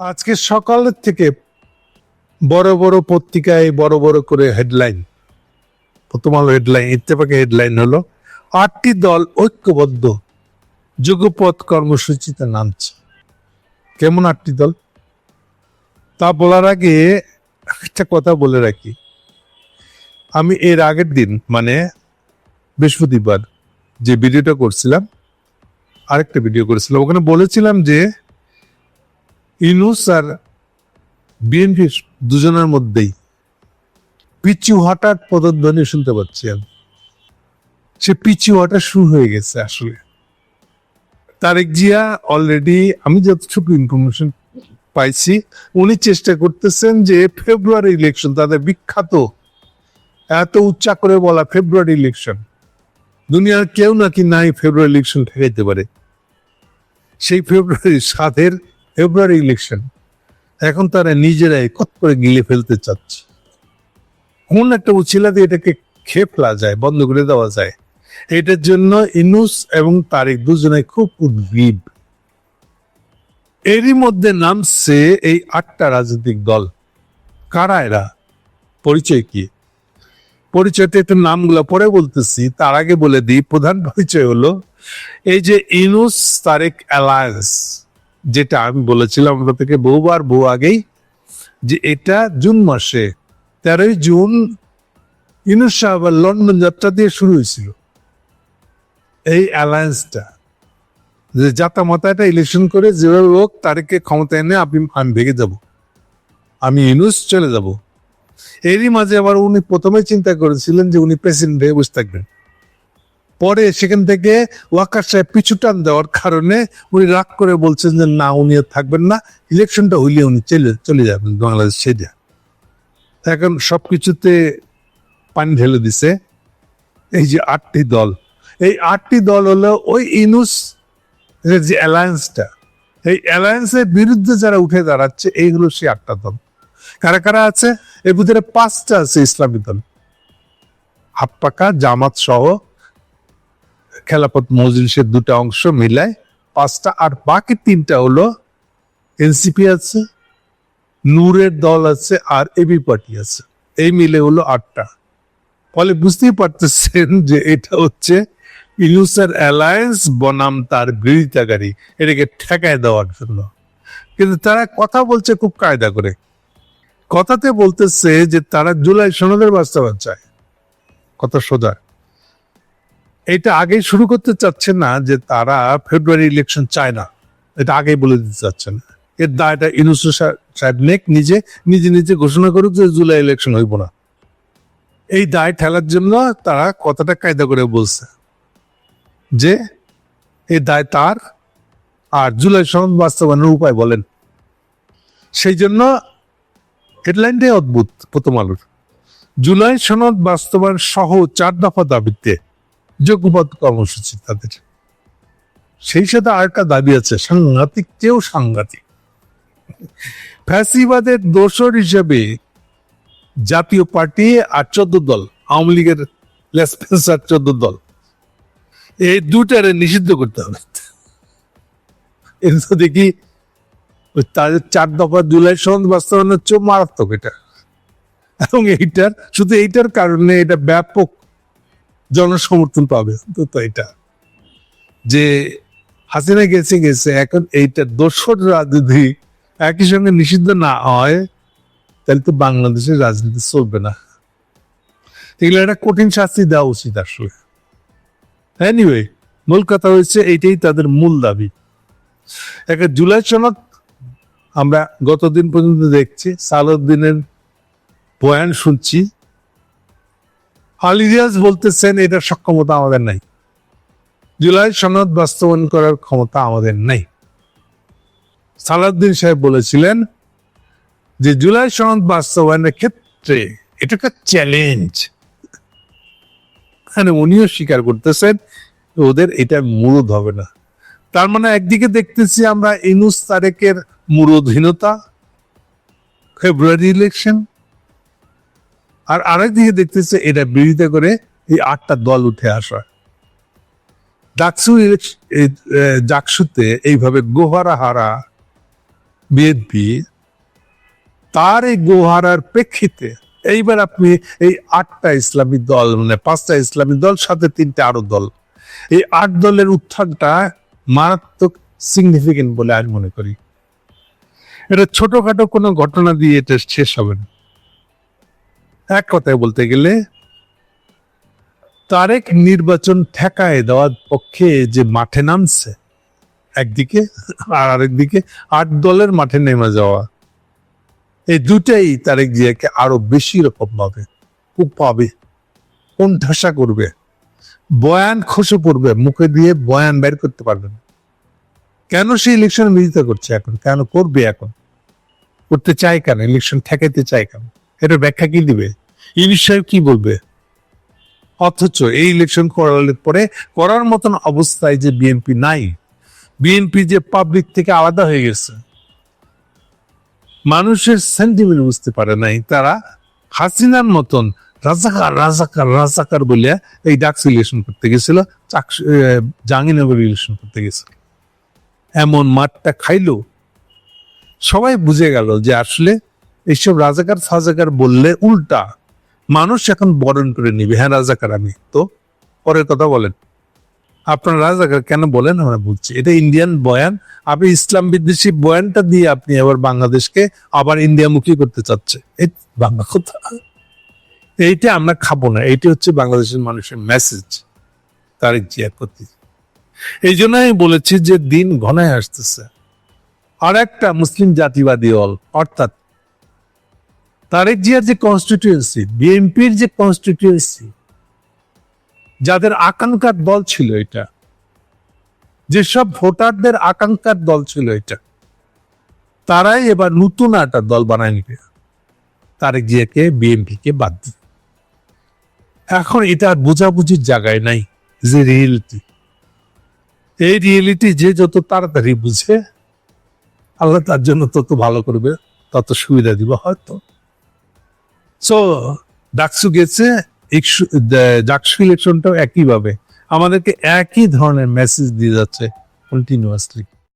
আজকে সকালের থেকে বড় বড় পত্রিকায় বড় বড় করে হেডলাইন প্রথম আলো হেডলাইন ইত্তেফাকে হেডলাইন হলো, আটটি দল ঐক্যবদ্ধ যুগপথ কর্মসূচিতে নামছে। কেমন আটটি দল? তা বলার আগে একটা কথা বলে রাখি। আমি এর আগের দিন মানে বৃহস্পতিবার, যে ভিডিওটা করছিলাম, আরেকটা ভিডিও করেছিলাম। ওখানে বলেছিলাম যে ইনুস আর বিএনপি দুজনের মধ্যেই পিছু হঠাৎ পদধ্বনি শুনতে পাচ্ছি আমি। সে পিছু হঠাৎ শুরু হয়ে গেছে আসলে। তারেক জিয়া অলরেডি আমি যতটুকু ইনফরমেশন পাইছি, উনি চেষ্টা করতেছেন যে ফেব্রুয়ারি ইলেকশন তাদের বিখ্যাত, এত উচ্চা করে বলা ফেব্রুয়ারি ইলেকশন দুনিয়ার কেউ নাকি নাই ফেব্রুয়ারি ইলেকশন ঠেকাইতে পারে। সেই ফেব্রুয়ারি সাতের ফেব্রুয়ারি ইলেকশন এখন তারা নিজেরাই কত করে গিলে ফেলতে চাচ্ছে? কোন একটা উচিলাতে এটাকে খেয়ে ফেলা যায়, বন্ধ করে দেওয়া যায়? এটার জন্য ইনুস এবং তারেক দুজনে খুব উদ্গ্রীব এরই মধ্যে নামছে এই আটটা রাজনৈতিক দল। কারা এরা? পরিচয় কি? পরিচয়টা একটু নামগুলো পরে বলতেছি, তার আগে বলে দিই, প্রধান পরিচয় হলো এই যে ইনুস, তারেক অ্যালায়েন্স যেটা আমি বলেছিলাম আমরা থেকে বহুবার বহু আগেই, যে এটা জুন মাসে, তেরোই জুন ইনুস সাহেবের লন্ডন যাত্রা দিয়ে শুরু হয়েছিল। এই অ্যালায়েন্সটা, যে জাতা মাতাটা ইলেকশন করে যেভাবে হোক তারিখে ক্ষমতা এনে আপনি আমি ভেঙে যাব। আমি ইনুস চলে যাব। এরই মাঝে আবার উনি প্রথমে চিন্তা করেছিলেন যে উনি প্রেসিডেন্ট হয়ে বসে থাকবেন। পরে সেখান থেকে ওয়াকার সাহেব পিছু টান দেওয়ার কারণে উনি রাগ করে বলছেন যে, না, উনি থাকবেন না। ইলেকশনটা হইলে উনি চলে চলে যাবেন বাংলাদেশ ছেড়ে। এখন সবকিছুতে পানি ঢেলে দিছে। এই যে আটটি দল, এই আটটি দল হলো ওই ইনুস যে অ্যালায়েন্সটা, এই অ্যালায়েন্সের বিরুদ্ধে যারা উঠে দাঁড়াচ্ছে, এই হলো সেই আটটা দল। কারা কারা আছে? এর ভিতরে পাঁচটা আছে ইসলামী দল। হাপ্পাকা জামাত সহ খেলাপথ মজলিসের দুটা অংশ মিলায় পাঁচটা আর বাকি তিনটা হলো এনসিপি আছে, নূরের দল আছে আর এবি পার্টি আছে। এই মিলে হলো আটটা। ফলে বুঝতেই পারতেছেন যে এটা হচ্ছে ইনুসের অ্যালায়েন্স বনাম তার বিরোধিতাকারী। এটাকে ঠেকায় দেওয়ার জন্য। কিন্তু তারা কথা বলছে খুব কায়দা করে। কথাতে বলতেছে যে তারা জুলাই সনদের বাস্তবায়ন চায়। কথা সোজা। এটা আগেই শুরু করতে চাচ্ছে না যে তারা ফেব্রুয়ারি ইলেকশন চায় না। এটা আগেই বলে দিতে চাচ্ছে না এর দায়টা ইনুসু সাহেব নেক নিজে নিজে নিজে ঘোষণা করুক যে জুলাই ইলেকশন হইব না। এই দায় ঠেলার জন্য তারা কথাটা কায়দা করে বলছে যে এই দায় তার আর জুলাই সনদ বাস্তবায়নের উপায় বলেন। সেই জন্য হেডলাইনটাই অদ্ভুত প্রথম আলোর। জুলাই সনদ বাস্তবায়ন সহ চার দফা দাবিতে যোগ্যপদ কর্মসূচি তাদের। সেই সাথে আরেকটা দাবি আছে, সাংঘাতিক চেয়েও সাংঘাতিক। ফ্যাসিবাদের দোসর হিসেবে জাতীয় পার্টি আর চোদ্দ দল, আওয়ামী লীগের লেসপেন্সার চোদ্দ দল, এই দুটারে নিষিদ্ধ করতে হবে। এটা দেখি তাদের চার দফা জুলাই সনদ বাস্তবায়ন হচ্ছে মারাত্মক এটা। এবং এইটার, শুধু এইটার কারণে এটা ব্যাপক জনসমর্থন পাবে অন্তত এটা। যে হাসিনা গেছে গেছে, এখন এইটা দোসর রাজনীতি একই সঙ্গে নিষিদ্ধ না হয়, তাহলে তো বাংলাদেশের রাজনীতি চলবে না। এগুলো একটা কঠিন শাস্তি দেওয়া উচিত আসলে। এনিওয়ে মূল কথা হয়েছে এইটাই তাদের মূল দাবি। একটা জুলাই সনদ আমরা গতদিন পর্যন্ত দেখছি, সালাউদ্দিনের বয়ান শুনছি। আলিরিয়াস বলতেছেন, এটার সক্ষমতা আমাদের নাই। জুলাই সনদ বাস্তবায়ন করার ক্ষমতা আমাদের নেই। সালাউদ্দিন সাহেব বলেছিলেন যে, জুলাই সনদ বাস্তবায়নের ক্ষেত্রে এটা একটা চ্যালেঞ্জ মানে উনিও স্বীকার করতেছেন ওদের এটা মুরুদ হবে না। তার মানে একদিকে দেখতেছি আমরা ইনুস তারেকের মুরুদহীনতা ফেব্রুয়ারি ইলেকশন আর আরেকদিকে দেখতেছে এটা বিরোধিতা করে এই আটটা দল উঠে আসা। ডাকসু জাকসুতে এইভাবে গোহারা হারা বিএনপি, তার এই গোহারার প্রেক্ষিতে এইবার আপনি এই আটটা ইসলামী দল মানে পাঁচটা ইসলামী দল, সাথে তিনটে আরও দল, এই আট দলের উত্থানটা মারাত্মক সিগনিফিকেন্ট বলে আমি মনে করি। এটা ছোটখাটো কোনো ঘটনা দিয়ে এটা শেষ হবে না। এক কথায় বলতে গেলে তারেক নির্বাচন ঠেকায় দেওয়ার পক্ষে যে মাঠে নামছে, একদিকে আর আরেকদিকে আট দলের মাঠে নেমে যাওয়া, এই দুটাই তারেক জিয়াকে আরও বেশি রকম পাবে খুব পাবে কোন ঠাসা করবে, বয়ান খসে পড়বে, মুখে দিয়ে বয়ান বের করতে পারবে না। কেন সে ইলেকশন বিরোধিতা করছে এখন? কেন করবে এখন? করতে চায় কেন? ইলেকশন ঠেকাইতে চায় কেন? এটা ব্যাখ্যা কি দিবে? ইলিশ সাহেব কি বলবে? অথচ এই ইলেকশন করার পরে করার মতন অবস্থায় যে বিএনপি নাই বিএনপি যে পাবলিক থেকে আলাদা হয়ে গেছে, মানুষের সেন্টিমেন্ট বুঝতে পারে নাই, তারা হাসিনার মতন রাজাকার রাজাকার রাজাকার বলে এই ডাকস ইলেকশন করতে গেছিল জাহাঙ্গীরনগর ইলেকশন করতে গেছিল। এমন মাঠটা খাইলো। সবাই বুঝে গেল যে আসলে এইসব রাজাকার ফাজাকার বললে উল্টা। মানুষ এখন বরণ করে নিবে। হ্যাঁ রাজাকার আমি। তো পরের কথা বলেন। আপনার রাজাকার কেন বলেন আমরা বুঝছি এটা ইন্ডিয়ান বয়ান। আপনি ইসলাম বিদ্বেষী বয়ানটা দিয়ে আপনি আবার বাংলাদেশকে আবার ইন্ডিয়ামুখী করতে চাচ্ছে। এই বাংলা কথা। এইটা আমরা খাব না। এইটা হচ্ছে বাংলাদেশের মানুষের মেসেজ তারেক জিয়ার প্রতি। এই জন্য আমি বলেছি যে দিন ঘনায় আসতেছে। আর একটা মুসলিম জাতিবাদী দল, অর্থাৎ তারেক জিয়ার যে কনস্টিটিউয়েন্সি বিএনপির যে কনস্টিটিউয়েন্সি যাদের আকাঙ্ক্ষার দল ছিল এটা, যেসব ভোটারদের আকাঙ্ক্ষার দল ছিল এটা, তারাই এবার নতুন একটা দল বানায় নিবে। তারেক জিয়াকে বিএনপি কে বাদ দিবে এখন এটা আর বোঝাবুঝির জায়গায় নাই যে রিয়েলিটি এই রিয়েলিটি যে যত তাড়াতাড়ি বুঝে, আল্লাহ তার জন্য তত ভালো করবে, তত সুবিধা দিব হয়তো। সো ডাকসু গেছে ডাকসু ইলেকশনটাও একইভাবে। আমাদেরকে একই ধরনের মেসেজ দিয়ে যাচ্ছে কন্টিনিউয়াসলি